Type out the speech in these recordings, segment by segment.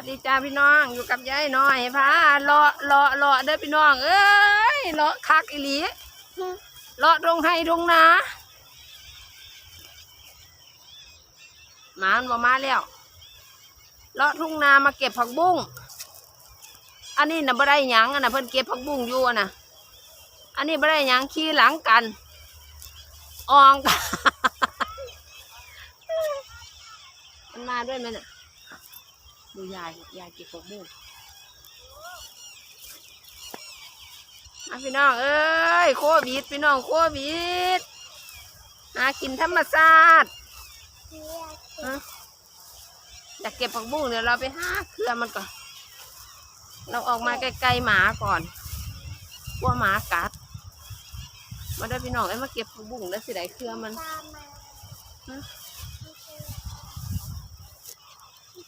วัสดีจ้าพี่น้องอยู่กับยายน้อยพาเลาะเลาะเลาะเด้อพี่น้อง เอ้ยเลาะคักอีหลีเลาะตรงให้ตรงนาหมามันบ่มาแล้วเลาะทุ่งนามาเก็บผักบุ้งอันนี้น่ะบ่ได้หยังอันนะเพิ่นเก็บผักบุ้งอยู่อะนะอันนี้บ่ได้หยังขี้หลังกันอองกันมันมาด้วยไหมน่ะ ดูยายยายเก็บผักบุ้งมาพี่น้องเอ้ยโควิดพี่น้องโควิดหากินธรรมชาติฮะอยากเก็บผักบุ้งเดี๋ยวเราไปหาเครือมันก่อน เราออกมาไกลๆหมาก่อนกลัวหมากัด มาได้อพี่น้องไอ้ยมาเก็บผักบุ้งแล้วสิได้เครือมัน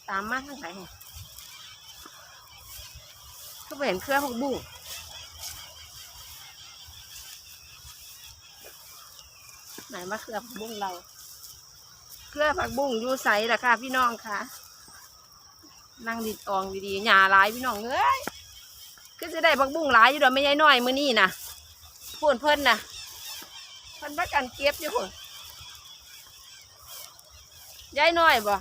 ตามมาทางไหนเนี่ยก็เห็นเครือผักบุ้งไหนมาเครือผักบุ้งเรา เครือผักบุ้งอยู่ใสล่ะค่ะ พี่น้องค่ะ นั่งดิดอองดีๆหยาหลายพี่น้องเอ้ยก็จะได้ผักบุ้งหลายอยู่ดอกไม่ใช่น้อยมือนี้นะพูนเพิ่นนะเพิ่นพักกันเก็บอยู่คนยายน้อยบ่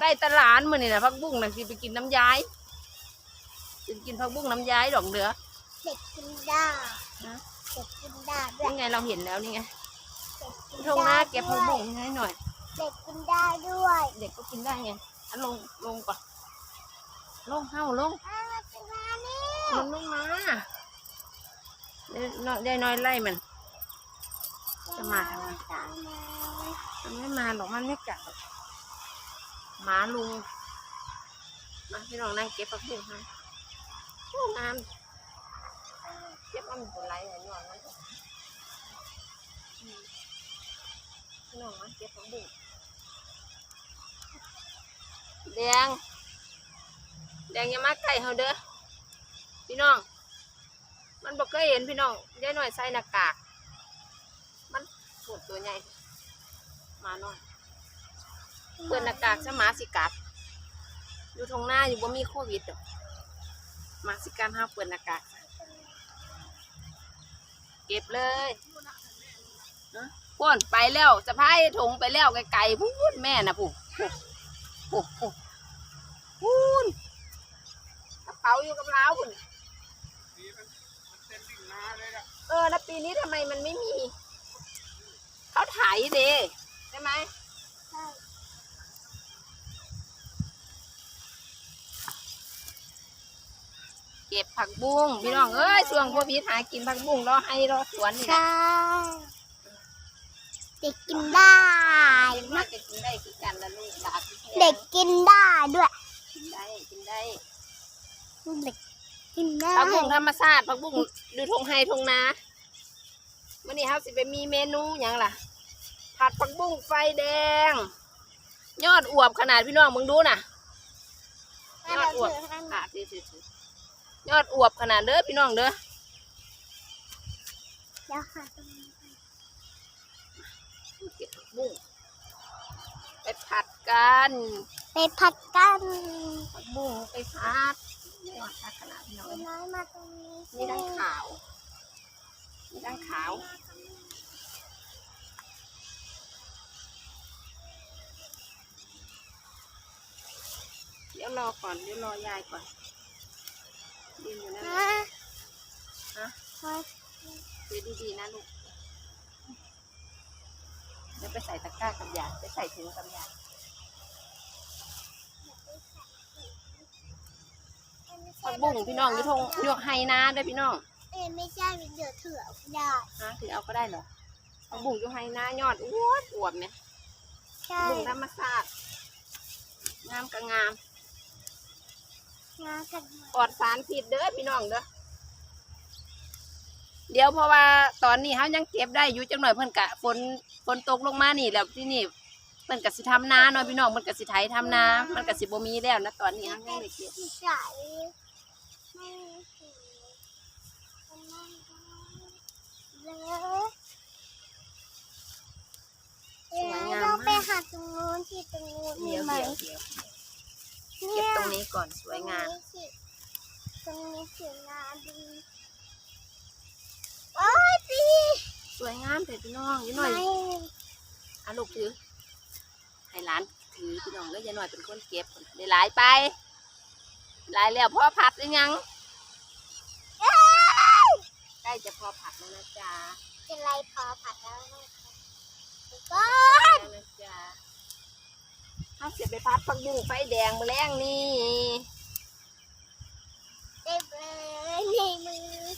ได้ตลาดมื้อนี่นะผักบุ้งน่ะสิไปกินน้ำยายสิไปกินผักบุ้งน้ำยายดอกเดือเด็กกินได้นะเด็กกินได้ด้วนี่ยไงเราเห็นแล้วนี่ไงเด็กกินทงหน้าได้เก็บผักบุ้งให้หน่อย เด็กกินได้ด้วย เด็กก็กินได้ไงอันลงลงก่อนลงเฮ้าลงอ้าวเป็นมานี่มันลงมาเดี๋ยวน้อยเดี๋ยวน้อยไล่มัน จะมาทำไมตามมามันไม่มาหรอกมันไม่กัดหรอก หมาลุงมาพี่น้องนั่งเก็บผักบุ้งให้โอ้น้ำเก็บมันเป็นไรอะหย่อนนอืมพี่น้องมาเก็บผักบุ้งแดงแดงอย่ามาใกล้เขาเด้อพี่น้อง มันบอกเคยเห็นพี่น้องยายหน่อยใส่หน้ากาก มันปวดตัวใหญ่มาหน่อย เปิดหน้ากากซะหมาสิกัด อยู่ทงหน้าอยู่บ่ามีโควิดดอกหมาสิการห้าเปิดหน้ากากเก็บเลยพ่นไปแล้วสะพายถุงไปแล้วไกลๆพูดแม่นะพูดพูดพูดพูดกระเป๋าอยู่กับเราพุ่นเออแล้วปีนี้ทำไมมันไม่มี เขาไถเดใช่ไหมใช่ เก็บผักบุ้งพี่น้องเอ้ยช่วงโควิดหากินผักบุ้งรอให้รอสวนนี่ใช่นะเด็กกินได้กินมากจะกินได้คือกันละลูกหลานเด็กกินได้ด้วยกินได้กินได้เด็กกินได้ผักบุ้งธรรมชาติผักบุ้งดูทงไฮทงนาวันนี้ครับสิไปมีเมนูอย่างล่ะ ผัดผักบุ้งไฟแดง ยอดอวบขนาดพี่น้องมึงดูน่ะยอดอวบอะถือถือถือ ยอดอวบขนาดเด้อพี่น้องเด้อเดี๋ยวค่ะเก็บผักบุ้งไปผัดกันไปผัดกันผักบุ้งไปผัดยอดผัดขนาดพี่น้องน้อยมาตรงนี้นี่ด้านขาวนี่ด้านขาวเดี๋ยวรอก่อนเดี๋ยวรอยายก่อนดินอยู่นั่น นะ น่ะ ฮะ มา เดี๋ยวดีๆนะลูก เดี๋ยวไปใส่ตะกร้ากับยาไปใส่ถุงกับยาผักบุ้งพี่น้องอยุทงยกไฮนาเด้วยพี่น้อง เอ้ยไม่ใช่เป็นเดือดเถื่อไม่ได้ฮะถือเอาก็ได้เหรอผักบุ้งอยุไฮนายอดอวดอวบเนี่ยใช่บุ้งธรรมชาติงามก็งามมากันปลอดสารพิษเด้อพี่น้องเด้อ เดี๋ยวเพราะว่าตอนนี้เขายังเก็บได้อยู่จังหน่อยเพิ่นกะฝนฝนตกลงมานี่แล้วที่นี่เพิ่นกะสิทำนาเนาะพี่น้องเพิ่นกะสิไถทำนา มันกะสิบ่มีแล้วนะตอนนี้เขายังไม่เก็บที่ใสไม่มีสีเลยเอ๊ะเราไปหาตรงนู้นที่ตรงนู้นมีเดี๋ยวไหมเดี๋ยวเดี๋ยวเก็บเนี่นี้ก่อนสวยงาม ตรงนี้สวยงามดีโอ้ยปี สวยงามแต่พี่น้องยี่หน่อยไม่เอาลูกถือ ให้หลานถือพี่น้องแล้วยายหน่อยเป็นคนเก็บได้หลายไป หลายแล้วพ่อผัดหรือยังใกล้จะพอผัดแล้วนะจ๊ะเป็นไรพอผัดแล้วนะคะก็แล้วนะจ๊ะถ้าเสียไปพัดผักบุ้งไฟแดงมาแรงนี่ เต็มเลยในมือ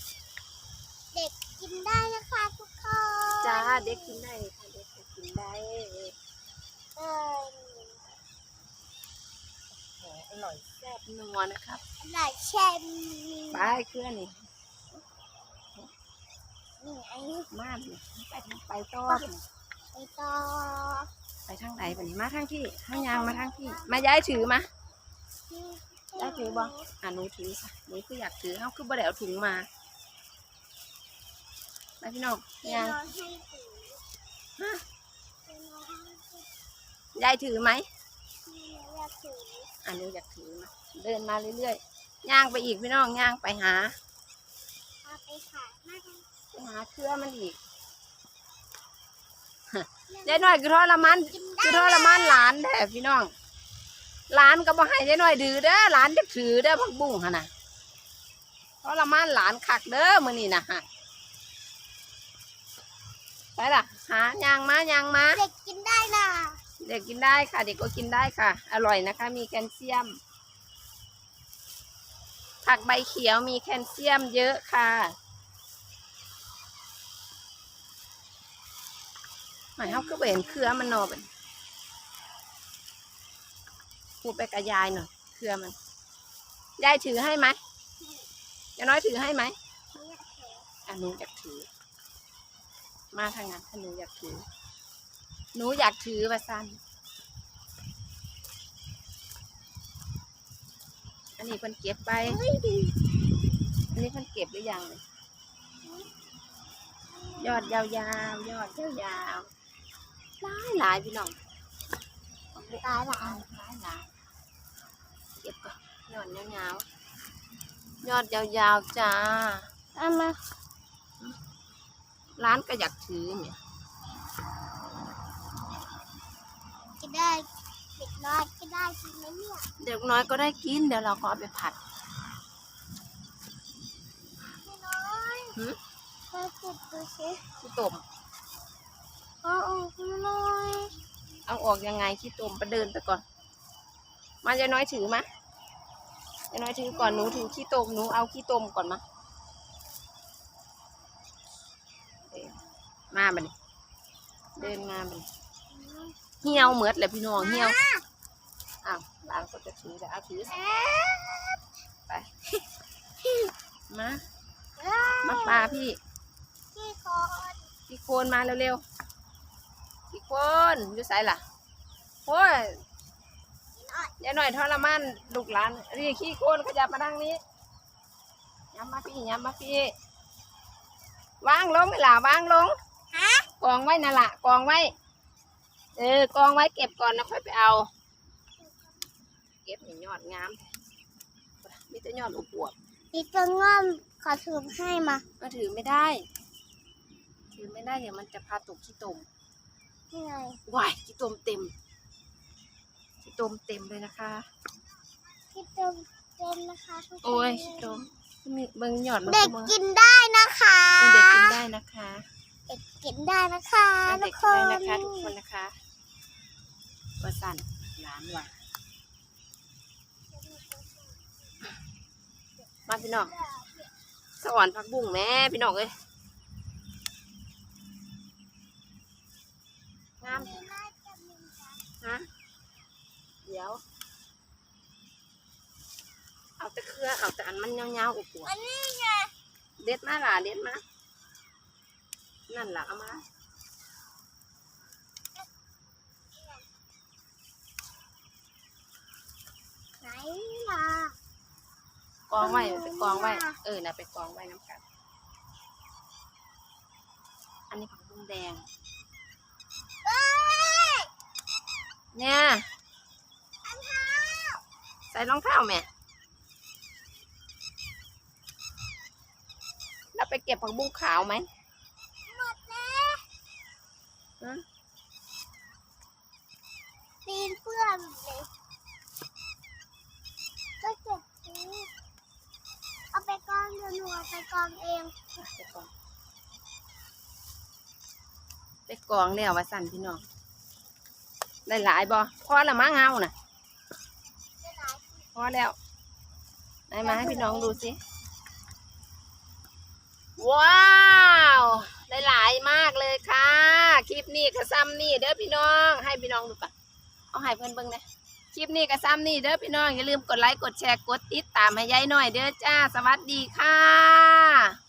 เด็กกินได้นะคะทุกคน จ้า เด็กกินได้ค่ะเด็กก็กินได้เอออร่อยแซ่บนัวนะครับหลายแช่มไปเครื่องนี่นี่ไอ้มากเลยไปทางไปต่อไปต่อไปทางไหนไปนี่มาทางที่ทางยางมาทางที่ มาย้ายถือมาได้ถือบ่อะหนูถือค่ะหนูคืออยากถือเขาคือบ่ได้เอาถุงมา ไปพี่น้องเดี๋ยยาวงน้องให้ถือฮะเดี๋ยวน้องให้ถือยายถือไหมอยากถืออะหนูอยากถือมาเดินมาเรื่อยๆย่างไปอีกพี่น้องย่างไปหาเอาไปขายมากไปหาเครือมันอีกยายน้อยคือทรมานกินคือทได้รมานหลานแท้พี่น้องหลานก็บ่ให้ยายน้อยดื้อเด้อหลานจะถือเด้อพักบุ้งหั่นน่ะทรมานหลานคักเด้อมื้อนี้นะฮะ ไปล่ะหายางมายางมาเด็กกินได้นะเด็กกินได้ค่ะ เด็กก็กินได้ค่ะ อร่อยนะคะ มีแคลเซียม ผักใบเขียวมีแคลเซียมเยอะค่ะหมายเขาก็เห็นเครือมันหนอเป็นพูดไปกับยายหน่อยเครือมันยายถือให้ไหมยายน้อยถือให้ไหมไม่อยากถืออะหนูอยากถือ มาทางนั้นถ้าหนูอยากถือ หนูอยากถือว่าสั้นอันนี้เพิ่นเก็บไป อันนี้เพิ่นเก็บหรือยังเนี่ยยอดยาวๆยอดยาวๆหลายหลายพี่น้องตายหลายหลายหลายเก็บก่อนยอดยาวๆยอดยาวๆจ้าเอามา ร้านก็อยากถือเนี่ยกินได้เด็กน้อยก็ได้กินไหมเนี่ยเด็กน้อยก็ได้กินเดี๋ยวเราก็เอาไปผัดไม่น้อยหืมมาเก็บดูสิขี้ต้มเอาออกมาหน่อยเอาออกยังไงขี้ต้มไปเดินไปก่อน มายายน้อยถือมะยายน้อยถือก่อนหนูถือขี้ต้มหนูเอาขี้ต้มก่อนมาเออมา บัดนี้เดินมาบัดนี้เหี่ยวเหมือดเลยพี่น้องเหี่ยวอ้าวหลานก็จะถือแต่เอาถือไปมามาปลาพี่ที่คอนพี่โคนมาเร็วๆพี่โคนอยู่ไสล่ะโอ้ยยายหน่อยทรมานลูกหลานเรียกขี้โคนขยับมาทางนี้ย้ำมาพี่ย้ำมาพี่วางลงไม่ล่ะวางลงฮะ กองไว้นั่นละกองไว้ เออกองไว้เก็บก่อนนะค่อยไปเอา เก็บนี่ยอดงามมีแต่ยอดอุบวบอีตัวง่อมขอถือให้มามาถือไม่ได้ ถือไม่ได้เดี๋ยวมันจะพาตกขี้ตมนี่ไงวายขี้ตมเต็มขี้ตมเต็มเลยนะคะที่ตัวเต็มนะคะทุกคนโอ้ยขี้ตมมีเบิ่งหยอดมันเด็กมือกินได้นะคะเออเด็กกินได้นะคะ เด็กกินได้นะคะเออทุเด็กกคกินนได้นะคะทุกคนนะคะว่าสั่นหลานว่ะมาพี่น้องสวรรค์พักบุ้งแม่พี่น้องเอ้ยงามฮะเดี๋ยว เอาแต่เครือเอาแต่อันมันยาวๆอวบอันนี้ไงๆเด็ดมาล่ะเด็ดมา นั่นล่ะเอามาไหนล่ะกองไว้ไปกองไว้ เออน่ะไปกองไว้น้ำกัน อันนี้ผักบุ้งแดงเอ้ยเนี่ยอันเท้าใส่รองเท้าแม่เราไปเก็บผักบุ้งขาวไหมหมดแล้ว ฮะตีนเพื่อนเลยก็เก็บซื้อเอาไปกองเดี๋ยวหนูเอาไปกองเองไปกองไปกองแล้วว่าสั่นพี่น้องได้หลายบ่พอละมั้งเฮาน่ะได้หลายพอแล้วไหนมาให้พี่น้องดูสิว้าวได้ หลายมากเลยค่ะ คลิปนี้กระซ้ำนี่เด้อพี่น้อง ให้พี่น้องดูปะเอาให้เพื่อนเบิ่งนะคลิปนี้กระซ้ำนี่เด้อพี่น้องอย่าลืมกดไลค์กดแชร์กดติดตามให้ยายหน่อยเด้อจ้า สวัสดีค่ะ